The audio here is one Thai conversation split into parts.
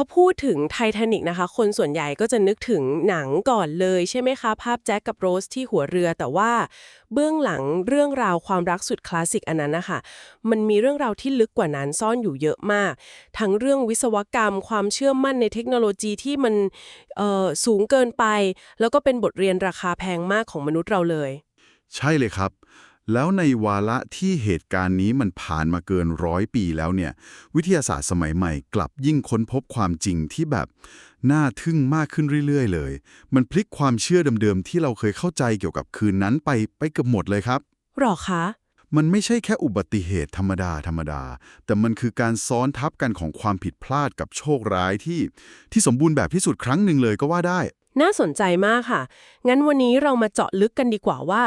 อพูดถึงไททานิกนะคะ คนส่วนใหญ่ก็จะนึกถึงหนังก่อนเลยใช่ไหมคะ ภาพแจ็คกับโรสที่หัวเรือแต่ว่าเบื้องหลังเรื่องราวความรักสุดคลาสสิกอันนั้นนะคะมันมีเรื่องราวที่ลึกกว่านั้นซ่อนอยู่เยอะมาก ทั้งเรื่องวิศวกรรม ความเชื่อมั่นในเทคโนโลยีที่มันเออสูงเกินไป แล้วก็เป็นบทเรียนราคาแพงมากของมนุษย์เราเลย ใช่เลยครับ แล้วในวาระที่เหตุการณ์นี้มันผ่านมาเกินร้อยปีแล้วเนี่ย วิทยาศาสตร์สมัยใหม่กลับยิ่งค้นพบความจริงที่แบบ น่าทึ่งมากขึ้นเรื่อย ๆ เลย มันพลิกความเชื่อเดิมๆที่เราเคยเข้าใจเกี่ยวกับคืนนั้นไปไปเกือบหมดเลยครับ หรอคะ มันไม่ใช่แค่อุบัติเหตุธรรมดาธรรมดา แต่มันคือการซ้อนทับกันของความผิดพลาดกับโชคร้ายที่ ที่สมบูรณ์แบบที่สุดครั้งหนึ่งเลยก็ว่าได้ น่าสนใจมากค่ะ งั้นวันนี้เรามาเจาะลึกกันดีกว่าว่า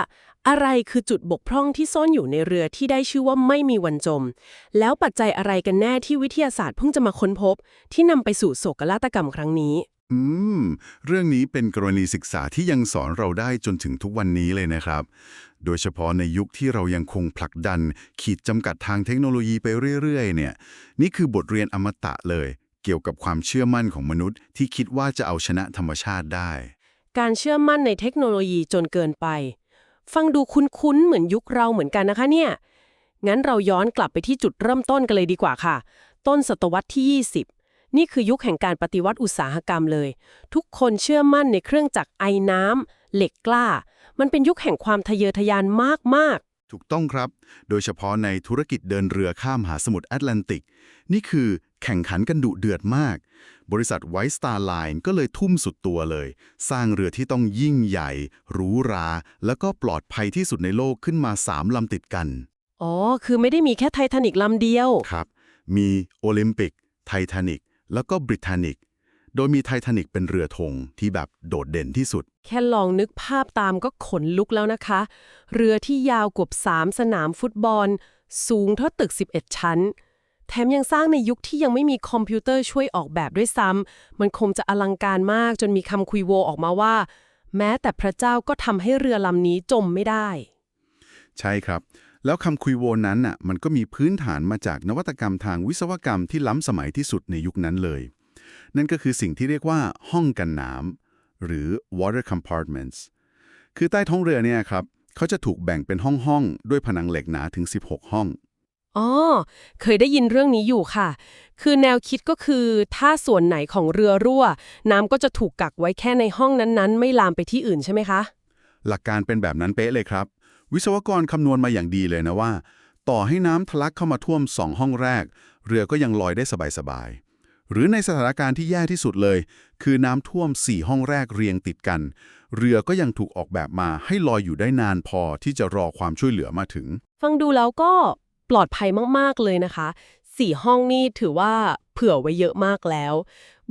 อะไรคือจุดบกพร่องที่ซ่อนอยู่ในเรือที่ได้ชื่อว่าไม่มีวันจม แล้วปัจจัยอะไรกันแน่ที่วิทยาศาสตร์เพิ่งจะมาค้นพบ ที่นำไปสู่โศกนาฏกรรมครั้งนี้ อืม เรื่องนี้เป็นกรณีศึกษาที่ยังสอนเราได้จนถึงทุกวันนี้เลยนะครับ โดยเฉพาะในยุคที่เรายังคงผลักดัน ขีดจำกัดทางเทคโนโลยีไปเรื่อยๆ เนี่ย นี่คือบทเรียนอมตะเลย เกี่ยวกับความเชื่อมั่นของมนุษย์ ที่คิดว่าจะเอาชนะธรรมชาติได้ การเชื่อมั่นในเทคโนโลยีจนเกินไป ฟังดูคุ้นๆเหมือนยุคเราเหมือนกันนะคะเนี่ย งั้นเราย้อนกลับไปที่จุดเริ่มต้นกันเลยดีกว่าค่ะ ต้นศตวรรษที่ 20 นี่คือยุคแห่งการปฏิวัติอุตสาหกรรมเลย ทุกคนเชื่อมั่นในเครื่องจักรไอน้ำเหล็กกล้า มันเป็นยุคแห่งความทะเยอทะยานมากถูกต้องครับ โดยเฉพาะในธุรกิจเดินเรือข้ามมหาสมุทรแอตแลนติก นี่คือแข่งขันกันดุเดือดมากบริษัทไวท์สตาร์ไลน์ก็เลยทุ่มสุดตัวเลย สร้างเรือที่ต้องยิ่งใหญ่หรูหรา แล้วก็ปลอดภัยที่สุดในโลกขึ้นมา3ลำติดกันๆอ๋อ คือไม่ได้มีแค่ไททานิกลำเดียว ครับ มีโอลิมปิก ไททานิกแล้วก็บริทานิกโดยมีไททานิกเป็นเรือธงที่แบบโดดเด่นที่สุด แค่ลองนึกภาพตามก็ขนลุกแล้วนะคะ เรือที่ยาวกว่า3สนามฟุตบอล สูงเท่าตึก 11 ชั้นแถมยังสร้างในยุคที่ยังไม่มีคอมพิวเตอร์ช่วยออกแบบด้วยซ้ำมันคงจะอลังการมากจนมีคำคุยโวออกมาว่า แม้แต่พระเจ้าก็ทำให้เรือลำนี้จมไม่ได้ ใช่ครับ แล้วคำคุยโวนั้นน่ะมันก็มีพื้นฐานมาจากนวัตกรรมทางวิศวกรรมที่ล้ำสมัยที่สุดในยุคนั้นเลย นั่นก็คือสิ่งที่เรียกว่าห้องกันน้ำหรือ water compartments คือใต้ท้องเรือเนี่ยครับเขาจะถูกแบ่งเป็นห้องๆด้วยผนังเหล็กหนาถึง 16 ห้อง อ๋อ เคยได้ยินเรื่องนี้อยู่ค่ะ คือแนวคิดก็คือถ้าส่วนไหนของเรือรั่ว น้ำก็จะถูกกักไว้แค่ในห้องนั้นๆ ไม่ลามไปที่อื่นใช่ไหมคะ หลักการเป็นแบบนั้นเป๊ะเลยครับ วิศวกรคำนวณมาอย่างดีเลยนะว่า ต่อให้น้ำทะลักเข้ามาท่วม2ห้องแรก เรือก็ยังลอยได้สบายๆ หรือในสถานการณ์ที่แย่ที่สุดเลย คือน้ำท่วม4ห้องแรกเรียงติดกัน เรือก็ยังถูกออกแบบมาให้ลอยอยู่ได้นานพอที่จะรอความช่วยเหลือมาถึง ฟังดูแล้วก็ป ลอดภัยมากๆเลยนะคะสี่ห้องนี่ถือว่าเผื่อไว้เยอะมากแล้ว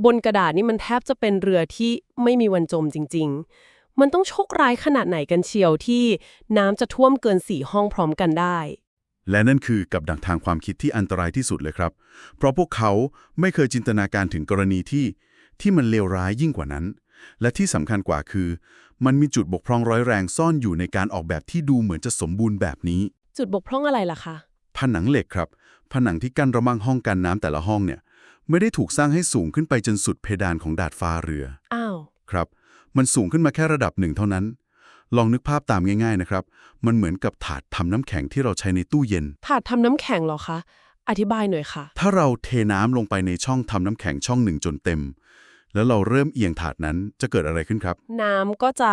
บนกระดาษนี่มันแทบจะเป็นเรือที่ไม่มีวันจมจริง ๆ มันต้องโชคร้ายขนาดไหนกันเชียวที่น้ำจะท่วมเกินสี่ห้องพร้อมกันได้ และนั่นคือกับดักทางความคิดที่อันตรายที่สุดเลยครับ เพราะพวกเขาไม่เคยจินตนาการถึงกรณีที่ที่มันเลวร้ายยิ่งกว่านั้น และที่สำคัญกว่าคือ มันมีจุดบกพร่องร้อยแรงซ่อนอยู่ในการออกแบบที่ดูเหมือนจะสมบูรณ์แบบนี้ จุดบกพร่องอะไรล่ะคะ ผนังเหล็กครับ ผนังที่กั้นระมังห้องกันน้ำแต่ละห้องเนี่ย ไม่ได้ถูกสร้างให้สูงขึ้นไปจนสุดเพดานของดาดฟ้าเรือ อ้าว ครับ มันสูงขึ้นมาแค่ระดับหนึ่งเท่านั้น ลองนึกภาพตามง่ายๆนะครับ มันเหมือนกับถาดทำน้ำแข็งที่เราใช้ในตู้เย็น ถาดทำน้ำแข็งเหรอคะ อธิบายหน่อยค่ะ ถ้าเราเทน้ำลงไปในช่องทำน้ำแข็งช่องหนึ่งจนเต็ม แล้วเราเริ่มเอียงถาดนั้นจะเกิดอะไรขึ้นครับ น้ำก็จะ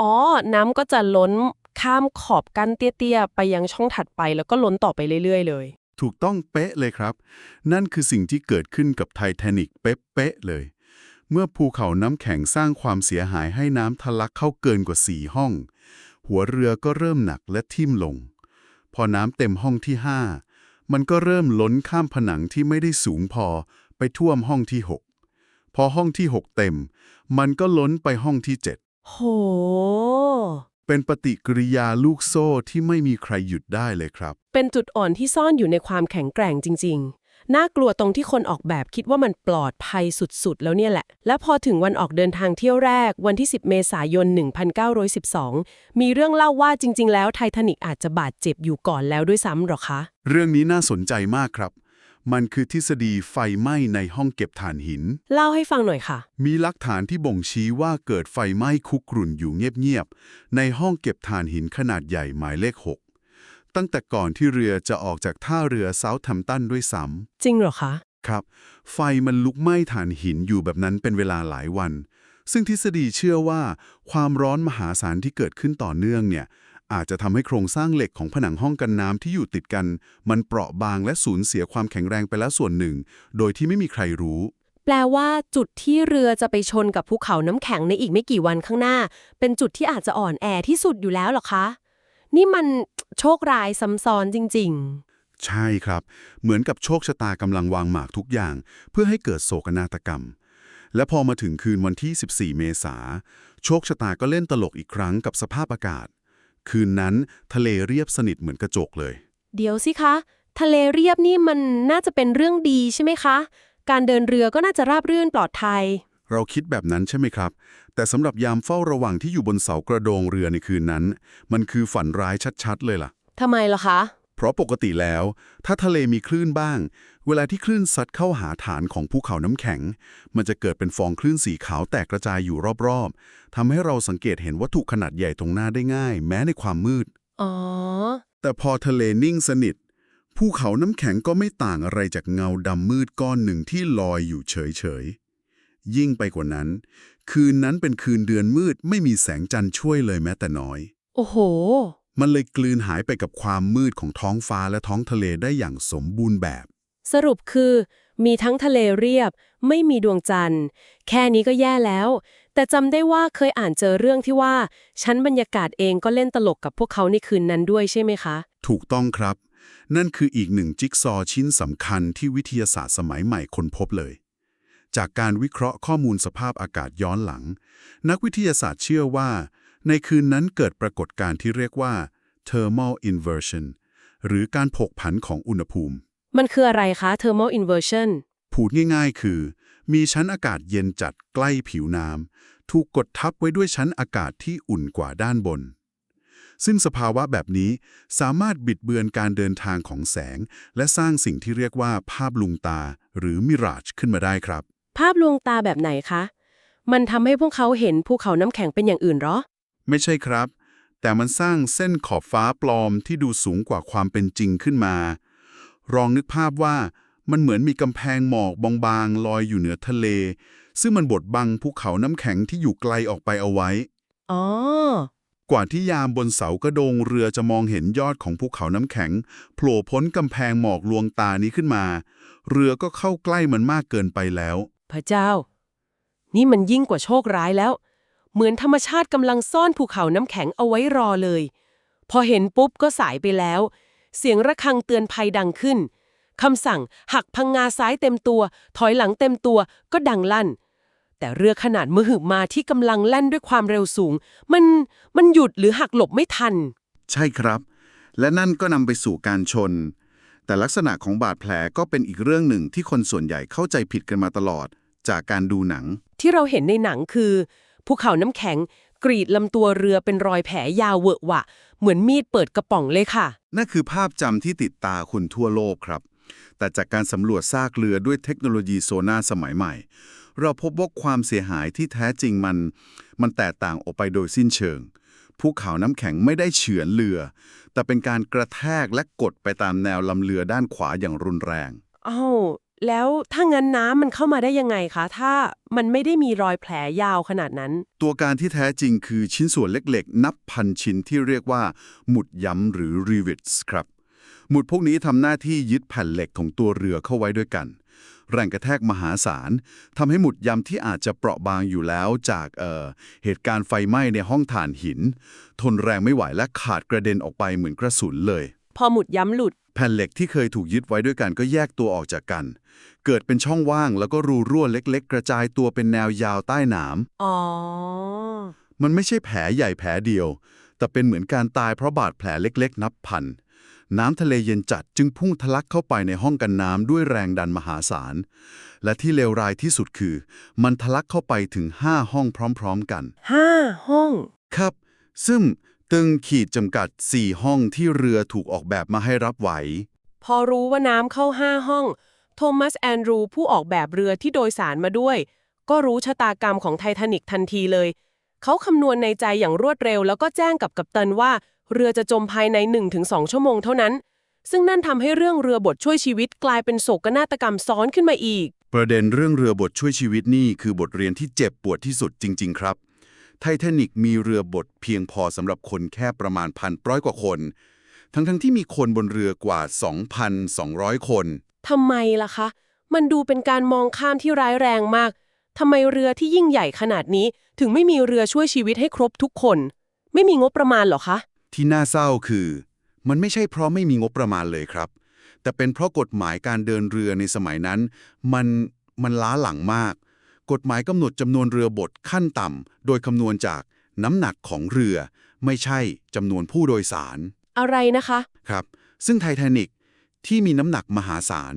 อ๋อ น้ำก็จะล้น ข้ามขอบกั้นเตี้ยๆ ไปยังช่องถัดไปแล้วก็ล้นต่อไปเรื่อยๆ เลย ถูกต้องเป๊ะเลยครับ นั่นคือสิ่งที่เกิดขึ้นกับไททานิกเป๊ะๆเลย เมื่อภูเขาน้ำแข็งสร้างความเสียหายให้น้ำทะลักเข้าเกินกว่า4ห้อง หัวเรือก็เริ่มหนักและทิ่มลง พอน้ำเต็มห้องที่5มันก็เริ่มล้นข้ามผนังที่ไม่ได้สูงพอไปท่วมห้องที่6พอห้องที่6เต็ม มันก็ล้นไปห้องที่7โห เป็นปฏิกิริยาลูกโซ่ที่ไม่มีใครหยุดได้เลยครับ เป็นจุดอ่อนที่ซ่อนอยู่ในความแข็งแกร่งจริง ๆ น่ากลัวตรงที่คนออกแบบคิดว่ามันปลอดภัยสุดๆ แล้วเนี่ยแหละ และพอถึงวันออกเดินทางเที่ยวแรกวันที่ 10 เมษายน 1912 มีเรื่องเล่าว่าจริง ๆ แล้วไททานิกอาจจะบาดเจ็บอยู่ก่อนแล้วด้วยซ้ำหรอคะ เรื่องนี้น่าสนใจมากครับ มันคือทฤษฎีไฟไหม้ในห้องเก็บถ่านหิน เล่าให้ฟังหน่อยค่ะ มีหลักฐานที่บ่งชี้ว่าเกิดไฟไหม้คุกรุ่นอยู่เงียบๆ ในห้องเก็บถ่านหินขนาดใหญ่หมายเลข 6 ตั้งแต่ก่อนที่เรือจะออกจากท่าเรือเซาท์แฮมป์ตันด้วยซ้จริงเหรอคะำครับ ไฟมันลุกไหม้ถ่านหินอยู่แบบนั้นเป็นเวลาหลายวัน ซึ่งทฤษฎีเชื่อว่า ความร้อนมหาศาลที่เกิดขึ้นต่อเนื่องเนี่ย อาจจะทำให้โครงสร้างเหล็กของผนังห้องกันน้ำที่อยู่ติดกัน มันเปราะบางและสูญเสียความแข็งแรงไปแล้วส่วนหนึ่ง โดยที่ไม่มีใครรู้ แปลว่าจุดที่เรือจะไปชนกับภูเขาน้ำแข็งในอีกไม่กี่วันข้างหน้า เป็นจุดที่อาจจะอ่อนแอที่สุดอยู่แล้วเหรอคะ นี่มันโชคร้ายซ้ำซ้อนจริงใช่ครับ เหมือนกับโชคชะตากำลังวางหมากทุกอย่าง เพื่อให้เกิดโศกนาฏกรรมและพอมาถึงคืนวันที่ 14 เมษาโชคชะตาก็เล่นตลกอีกครั้งกับสภาพอากาศ คืนนั้นทะเลเรียบสนิทเหมือนกระจกเลยๆเดี๋ยวสิคะ ทะเลเรียบนี่มันน่าจะเป็นเรื่องดีใช่ไหมคะ การเดินเรือก็น่าจะราบรื่นปลอดภัย เราคิดแบบนั้นใช่ไหมครับ แต่สำหรับยามเฝ้าระวังที่อยู่บนเสากระโดงเรือในคืนนั้น มันคือฝันร้ายชัดๆเลยล่ะ ทำไมล่ะคะ เพราะปกติแล้ว ถ้าทะเลมีคลื่นบ้าง เวลาที่คลื่นซัดเข้าหาฐานของภูเขาน้ำแข็ง มันจะเกิดเป็นฟองคลื่นสีขาวแตกกระจายอยู่รอบๆทำให้เราสังเกตเห็นวัตถุขนาดใหญ่ตรงหน้าได้ง่าย แม้ในความมืด อ๋อ แต่พอทะเลนิ่งสนิทภูเขาน้ำแข็งก็ไม่ต่างอะไรจากเงาดำมืดก้อนหนึ่งที่ลอยอยู่เฉยๆ ยิ่งไปกว่านั้น คืนนั้นเป็นคืนเดือนมืดไม่มีแสงจันทร์ช่วยเลยแม้แต่น้อย โอ้โห มันเลยกลืนหายไปกับความมืดของท้องฟ้าและท้องทะเลได้อย่างสมบูรณ์แบบ สรุปคือ มีทั้งทะเลเรียบ ไม่มีดวงจันทร์ แค่นี้ก็แย่แล้ว แต่จำได้ว่าเคยอ่านเจอเรื่องที่ว่า ชั้นบรรยากาศเองก็เล่นตลกกับพวกเขาในคืนนั้นด้วยใช่ไหมคะ ถูกต้องครับ นั่นคืออีกหนึ่งจิ๊กซอว์ชิ้นสำคัญที่วิทยาศาสตร์สมัยใหม่ค้นพบเลยจากการวิเคราะห์ข้อมูลสภาพอากาศย้อนหลัง นักวิทยาศาสตร์เชื่อว่า ในคืนนั้นเกิดปรากฏการณ์ที่เรียกว่า thermal inversion หรือการผกผันของอุณหภูมิ มันคืออะไรคะ thermal inversion พูดง่ายๆ คือ มีชั้นอากาศเย็นจัดใกล้ผิวน้ำถูกกดทับไว้ด้วยชั้นอากาศที่อุ่นกว่าด้านบน ซึ่งสภาวะแบบนี้สามารถบิดเบือนการเดินทางของแสง และสร้างสิ่งที่เรียกว่าภาพลวงตาหรือมิราจขึ้นมาได้ครับ ภาพลวงตาแบบไหนคะ มันทำให้พวกเขาเห็นภูเขาน้ำแข็งเป็นอย่างอื่นเหรอ ไม่ใช่ครับ แต่มันสร้างเส้นขอบฟ้าปลอมที่ดูสูงกว่าความเป็นจริงขึ้นมา ลองนึกภาพว่ามันเหมือนมีกำแพงหมอกบางๆลอยอยู่เหนือทะเล ซึ่งมันบดบังภูเขาน้ำแข็งที่อยู่ไกลออกไปเอาไว้ อ๋อ กว่าที่ยามบนเสากระโดงเรือจะมองเห็นยอดของภูเขาน้ำแข็งโผล่พ้นกำแพงหมอกลวงตานี้ขึ้นมา เรือก็เข้าใกล้มันมากเกินไปแล้ว พระเจ้า นี่มันยิ่งกว่าโชคร้ายแล้ว เหมือนธรรมชาติกำลังซ่อนภูเขาน้ำแข็งเอาไว้รอเลย พอเห็นปุ๊บก็สายไปแล้ว เสียงระฆังเตือนภัยดังขึ้นคำสั่งหักพังงาซ้ายเต็มตัว ถอยหลังเต็มตัวก็ดังลั่น แต่เรือขนาดมหึมาที่กำลังแล่นด้วยความเร็วสูง มันมันหยุดหรือหักหลบไม่ทัน ใช่ครับ และนั่นก็นำไปสู่การชน แต่ลักษณะของบาดแผลก็เป็นอีกเรื่องหนึ่งที่คนส่วนใหญ่เข้าใจผิดกันมาตลอด จากการดูหนัง ที่เราเห็นในหนังคือ ภูเขาน้ำแข็งกรีดลำตัวเรือเป็นรอยแผลยาวเวอะหวะ เหมือนมีดเปิดกระป๋องเลยค่ะ นั่นคือภาพจำที่ติดตาคุณทั่วโลกครับ แต่จากการสำรวจซากเรือด้วยเทคโนโลยีโซน่าสมัยใหม่ เราพบว่าความเสียหายที่แท้จริงมัน มันแตกต่างออกไปโดยสิ้นเชิงภูเขาน้ำแข็งไม่ได้เฉือนเรือ แต่เป็นการกระแทกและกดไปตามแนวลำเรือด้านขวาอย่างรุนแรงอ้าว แล้วถ้างั้นน้ำมันเข้ามาได้ยังไงคะ ถ้ามันไม่ได้มีรอยแผลยาวขนาดนั้น ตัวการที่แท้จริงคือชิ้นส่วนเล็กๆ นับพันชิ้นที่เรียกว่า หมุดย้ำหรือ rivets ครับ หมุดพวกนี้ทำหน้าที่ยึดแผ่นเหล็กของตัวเรือเข้าไว้ด้วยกัน แรงกระแทกมหาศาลทำให้หมุดย้ำที่อาจจะเปราะบางอยู่แล้วจากเอ่อเหตุการณ์ไฟไหม้ในห้องถ่านหิน ทนแรงไม่ไหวและขาดกระเด็นออกไปเหมือนกระสุนเลย พอหมุดย้ำหลุด แผ่นเหล็กที่เคยถูกยึดไว้ด้วยกันก็แยกตัวออกจากกัน เกิดเป็นช่องว่างแล้วก็รูรั่วเล็ก ๆ กระจายตัวเป็นแนวยาวใต้หนามอ๋อ มันไม่ใช่แผลใหญ่แผลเดียว แต่เป็นเหมือนการตายเพราะบาดแผลเล็ก ๆ นับพัน น้ำทะเลเย็นจัดจึงพุ่งทะลักเข้าไปในห้องกันน้ำด้วยแรงดันมหาศาล และที่เลวร้ายที่สุดคือ มันทะลักเข้าไปถึง5ห้องพร้อม ๆ กันห้าห้อง ครับ ซึ่ง ตึงขีดจำกัด 4 ห้องที่เรือถูกออกแบบมาให้รับไหว พอรู้ว่าน้ำเข้าห้าห้อง โทมัสแอนดรูผู้ออกแบบเรือที่โดยสารมาด้วย ก็รู้ชะตากรรมของไททานิกทันทีเลย เขาคำนวณในใจอย่างรวดเร็ว แล้วก็แจ้งกับกัปตันว่า เรือจะจมภายใน 1-2 ชั่วโมงเท่านั้น ซึ่งนั่นทำให้เรื่องเรือบทช่วยชีวิตกลายเป็นโศกนาฏกรรมซ้อนขึ้นมาอีก ประเด็นเรื่องเรือบทช่วยชีวิตนี่คือบทเรียนที่เจ็บปวดที่สุดจริง ๆ ครับ ไททานิกมีเรือบทเพียงพอสำหรับคนแค่ประมาณพันร้อยกว่าคน ทั้งๆที่มีคนบนเรือกว่า 2,200 คน ทำไมล่ะคะ มันดูเป็นการมองข้ามที่ร้ายแรงมากทำไมเรือที่ยิ่งใหญ่ขนาดนี้ ถึงไม่มีเรือช่วยชีวิตให้ครบทุกคน ไม่มีงบประมาณเหรอคะ ที่น่าเศร้าคือ มันไม่ใช่เพราะไม่มีงบประมาณเลยครับ แต่เป็นเพราะกฎหมายการเดินเรือในสมัยนั้น มันมันล้าหลังมาก กฎหมายกำหนดจำนวนเรือบทขั้นต่ำ โดยคำนวณจากน้ำหนักของเรือ ไม่ใช่จำนวนผู้โดยสาร อะไรนะคะ ครับ ซึ่งไททานิกที่มีน้ำหนักมหาศาล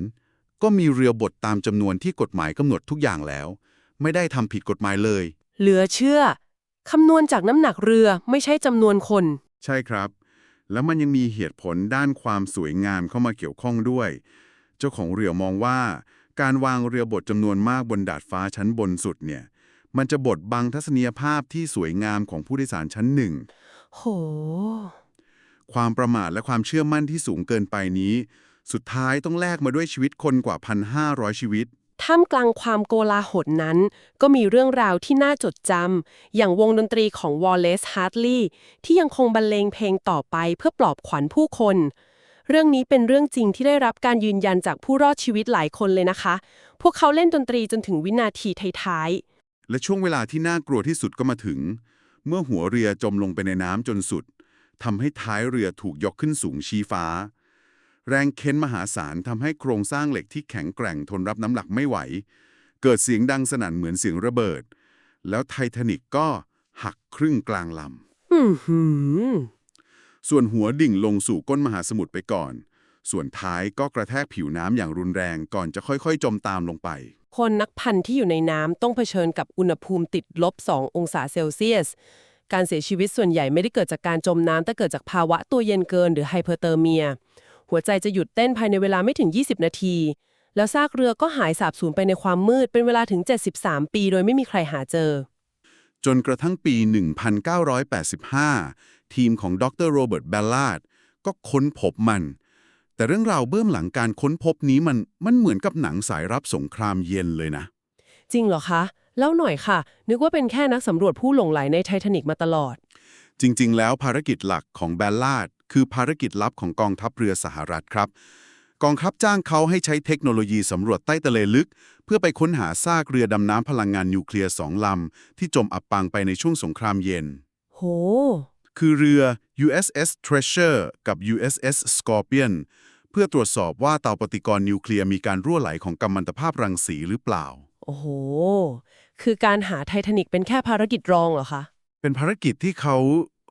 ก็มีเรือบทตามจำนวนที่กฎหมายกำหนดทุกอย่างแล้ว ไม่ได้ทำผิดกฎหมายเลย เหลือเชื่อ คำนวณจากน้ำหนักเรือไม่ใช่จำนวนคน ใช่ครับ แล้วมันยังมีเหตุผลด้านความสวยงามเข้ามาเกี่ยวข้องด้วย เจ้าของเรือมองว่า การวางเรือบดจำนวนมากบนดาดฟ้าชั้นบนสุดเนี่ย มันจะบดบังทัศนียภาพที่สวยงามของผู้โดยสารชั้นหนึ่ง โห ความประมาทและความเชื่อมั่นที่สูงเกินไปนี้ สุดท้ายต้องแลกมาด้วยชีวิตคนกว่า 1,500 ชีวิต ท่ามกลางความโกลาหลนั้น ก็มีเรื่องราวที่น่าจดจำ อย่างวงดนตรีของ Wallace Hartley ที่ยังคงบรรเลงเพลงต่อไปเพื่อปลอบขวัญผู้คน เรื่องนี้เป็นเรื่องจริงที่ได้รับการยืนยันจากผู้รอดชีวิตหลายคนเลยนะคะ พวกเขาเล่นดนตรีจนถึงวินาทีท้ายและช่วงเวลาที่น่ากลัวที่สุดก็มาถึง เมื่อหัวเรือจมลงไปในน้ำจนสุดทำให้ท้ายเรือถูกยกขึ้นสูงชี้ฟ้า แรงเค้นมหาศาลทำให้โครงสร้างเหล็กที่แข็งแกร่งทนรับน้ำหนักไม่ไหว เกิดเสียงดังสนั่นเหมือนเสียงระเบิด แล้วไททานิกก็หักครึ่งกลางลๆอือหือำ ส่วนหัวดิ่งลงสู่ก้นมหาสมุทรไปก่อน ส่วนท้ายก็กระแทกผิวน้ำอย่างรุนแรงก่อนจะค่อยๆ จมตามลงไป คนนักพันที่อยู่ในน้ำต้องเผชิญกับอุณหภูมิติดลบ 2 องศาเซลเซียส การเสียชีวิตส่วนใหญ่ไม่ได้เกิดจากการจมน้ำแต่เกิดจากภาวะตัวเย็นเกินหรือไฮเปอร์เทอร์เมีย หัวใจจะหยุดเต้นภายในเวลาไม่ถึง 20 นาที แล้วซากเรือก็หายสาบสูญไปในความมืดเป็นเวลาถึง 73 ปี โดยไม่มีใครหาเจอจนกระทั่งปี 1985 ทีมของดรโรเบิร์ตเบลลาร์ดก็ค้นพบมัน แต่เรื่องราวเบื้องหลังการค้นพบนี้มันมันเหมือนกับหนังสายรับสงครามเย็นเลยนะ จริงเหรอคะแล้วหน่อยค่ะ นึกว่าเป็นแค่นักสำรวจผู้หลงไหลในไททานิกมาตลอด จริง ๆ แล้วภารกิจหลักของแบลลาร์ดคือภารกิจลับของกองทัพเรือสหรัฐครับกองทัพจ้างเขาให้ใช้เทคโนโลยีสำรวจใต้ทะเลลึก เพื่อไปค้นหาซากเรือดำน้ำพลังงานนิวเคลียร์สองลำ ที่จมอับปางไปในช่วงสงครามเย็น โห คือเรือ USS Treasure กับ USS Scorpion เพื่อตรวจสอบว่าเตาปฏิกรณ์นิวเคลียร์มีการรั่วไหลของกัมมันตภาพรังสีหรือเปล่า โอ้โห คือการหาไททานิกเป็นแค่ภารกิจรองเหรอคะ เป็นภารกิจที่เขา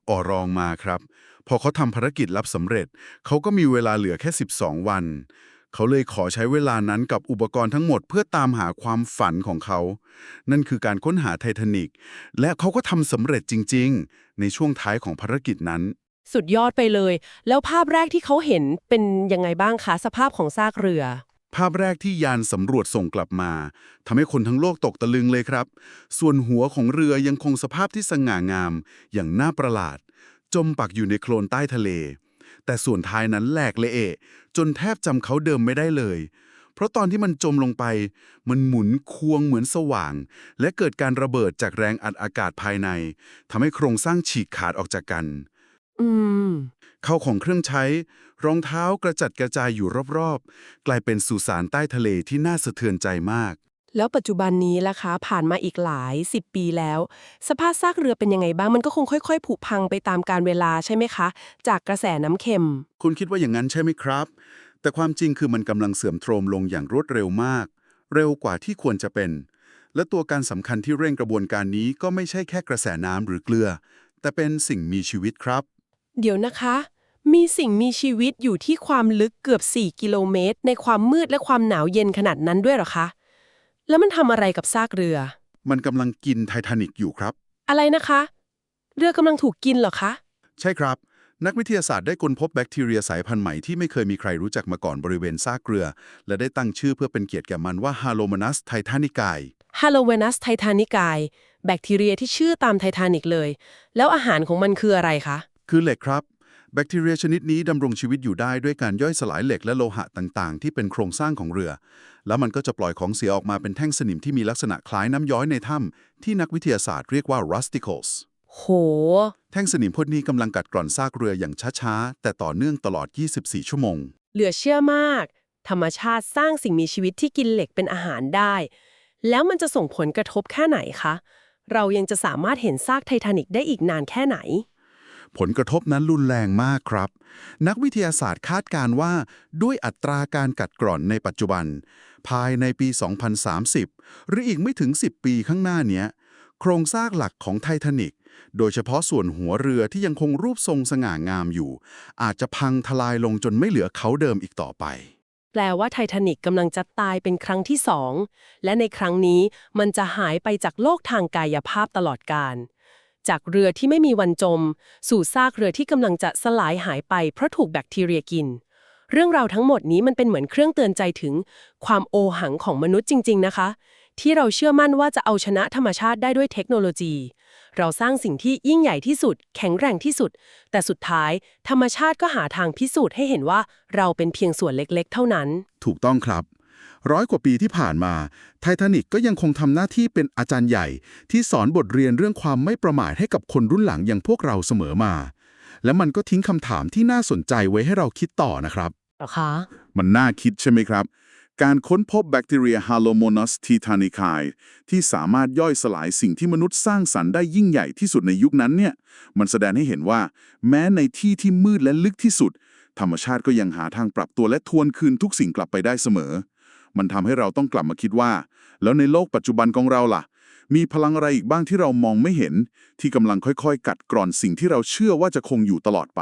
อ่อรองมาครับ พอเขาทำภารกิจลับสำเร็จ เขาก็มีเวลาเหลือแค่ 12 วัน เขาเลยขอใช้เวลานั้นกับอุปกรณ์ทั้งหมดเพื่อตามหาความฝันของเขา นั่นคือการค้นหาไททานิกและเขาก็ทำสำเร็จจริง ๆ ในช่วงท้ายของภารกิจนั้น สุดยอดไปเลย แล้วภาพแรกที่เขาเห็นเป็นยังไงบ้างคะสภาพของซากเรือ ภาพแรกที่ยานสำรวจส่งกลับมาทำให้คนทั้งโลกตกตะลึงเลยครับ ส่วนหัวของเรือยังคงสภาพที่สง่างาม อย่างน่าประหลาด จมปักอยู่ในโคลนใต้ทะเล แต่ส่วนท้ายนั้นแหลกเละเอะจนแทบจำเขาเดิมไม่ได้เลย เพราะตอนที่มันจมลงไป มันหมุนควงเหมือนสว่าง และเกิดการระเบิดจากแรงอัดอากาศภายในทำให้โครงสร้างฉีกขาดออกจากกันอืมเข้าของเครื่องใช้ รองเท้ากระจัดกระจายอยู่รอบๆ กลายเป็นสุสานใต้ทะเลที่น่าสะเทือนใจมาก แล้วปัจจุบันนี้ล่ะคะ ผ่านมาอีกหลายสิบปีแล้ว สภาพซากเรือเป็นยังไงบ้างมันก็คงค่อยๆ ผุพังไปตามการเวลาใช่ไหมคะ จากกระแสน้ำเค็ม คุณคิดว่าอย่างนั้นใช่ไหมครับ แต่ความจริงคือมันกำลังเสื่อมโทรมลงอย่างรวดเร็วมาก เร็วกว่าที่ควรจะเป็น และตัวการสำคัญที่เร่งกระบวนการนี้ก็ไม่ใช่แค่กระแสน้ำหรือเกลือ แต่เป็นสิ่งมีชีวิตครับ เดี๋ยวนะคะ มีสิ่งมีชีวิตอยู่ที่ความลึกเกือบ 4 กิโลเมตร ในความมืดและความหนาวเย็นขนาดนั้นด้วยเหรอคะ แล้วมันทำอะไรกับซากเรือ มันกำลังกินไททานิกอยู่ครับ อะไรนะคะ เรือกำลังถูกกินเหรอคะ ใช่ครับ นักวิทยาศาสตร์ได้ค้นพบแบคทีเรียสายพันธุ์ใหม่ที่ไม่เคยมีใครรู้จักมาก่อนบริเวณซากเรือ และได้ตั้งชื่อเพื่อเป็นเกียรติแก่มันว่า Halomonas titanicai ฮาโลเวนัสไททานิกายแบคทีเรียที่ชื่อตามไททานิกเลย แล้วอาหารของมันคืออะไรคะ คือเหล็กครับ แบคทีเรียชนิดนี้ดำรงชีวิตอยู่ได้ด้วยการย่อยสลายเหล็กและโลหะต่างๆ ที่เป็นโครงสร้างของเรือ แล้วมันก็จะปล่อยของเสียออกมาเป็นแท่งสนิมที่มีลักษณะคล้ายน้ำย้อยในถ้ำที่นักวิทยาศาสตร์เรียกว่า rusticles โห แท่งสนิมพวกนี้กำลังกัดกร่อนซากเรืออย่างช้าๆ แต่ต่อเนื่องตลอด 24 ชั่วโมง เหลือเชื่อมาก ธรรมชาติสร้างสิ่งมีชีวิตที่กินเหล็กเป็นอาหารได้ แล้วมันจะส่งผลกระทบแค่ไหนคะ เรายังจะสามารถเห็นซากไททานิกได้อีกนานแค่ไหน ผลกระทบนั้นรุนแรงมากครับ นักวิทยาศาสตร์คาดการณ์ว่าด้วยอัตราการกัดกร่อนในปัจจุบัน ภายในปี 2030 หรืออีกไม่ถึง 10 ปีข้างหน้าเนี้ย โครงสร้างหลักของไททานิกโดยเฉพาะส่วนหัวเรือที่ยังคงรูปทรงสง่างามอยู่ อาจจะพังทลายลงจนไม่เหลือเขาเดิมอีกต่อไป แปลว่าไททานิกกำลังจะตายเป็นครั้งที่สอง และในครั้งนี้มันจะหายไปจากโลกทางกายภาพตลอดกาล จากเรือที่ไม่มีวันจม สู่ซากเรือที่กำลังจะสลายหายไปเพราะถูกแบคทีเรียกิน เรื่องราวทั้งหมดนี้มันเป็นเหมือนเครื่องเตือนใจถึง ความโอหังของมนุษย์จริง ๆ นะคะ ที่เราเชื่อมั่นว่าจะเอาชนะธรรมชาติได้ด้วยเทคโนโลยี เราสร้างสิ่งที่ยิ่งใหญ่ที่สุด แข็งแรงที่สุด แต่สุดท้าย ธรรมชาติก็หาทางพิสูจน์ให้เห็นว่าเราเป็นเพียงส่วนเล็ก ๆ เท่านั้น ถูกต้องครับ ร้อยกว่าปีที่ผ่านมา ไททานิกก็ยังคงทำหน้าที่เป็นอาจารย์ใหญ่ ที่สอนบทเรียนเรื่องความไม่ประมาทให้กับคนรุ่นหลังอย่างพวกเราเสมอมา และมันก็ทิ้งคำถามที่น่าสนใจไว้ให้เราคิดต่อนะครับคะมันน่าคิดใช่ไหมครับ การค้นพบแบคทีเรีย Halomonas titanicai ที่สามารถย่อยสลายสิ่งที่มนุษย์สร้างสรรค์ได้ยิ่งใหญ่ที่สุดในยุคนั้นเนี่ย มันแสดงให้เห็นว่า แม้ในที่ที่มืดและลึกที่สุด ธรรมชาติก็ยังหาทางปรับตัวและทวนคืนทุกสิ่งกลับไปได้เสมอ มันทำให้เราต้องกลับมาคิดว่า แล้วในโลกปัจจุบันของเราล่ะ มีพลังอะไรอีกบ้างที่เรามองไม่เห็น ที่กำลังค่อยๆ กัดกร่อนสิ่งที่เราเชื่อว่าจะคงอยู่ตลอดไป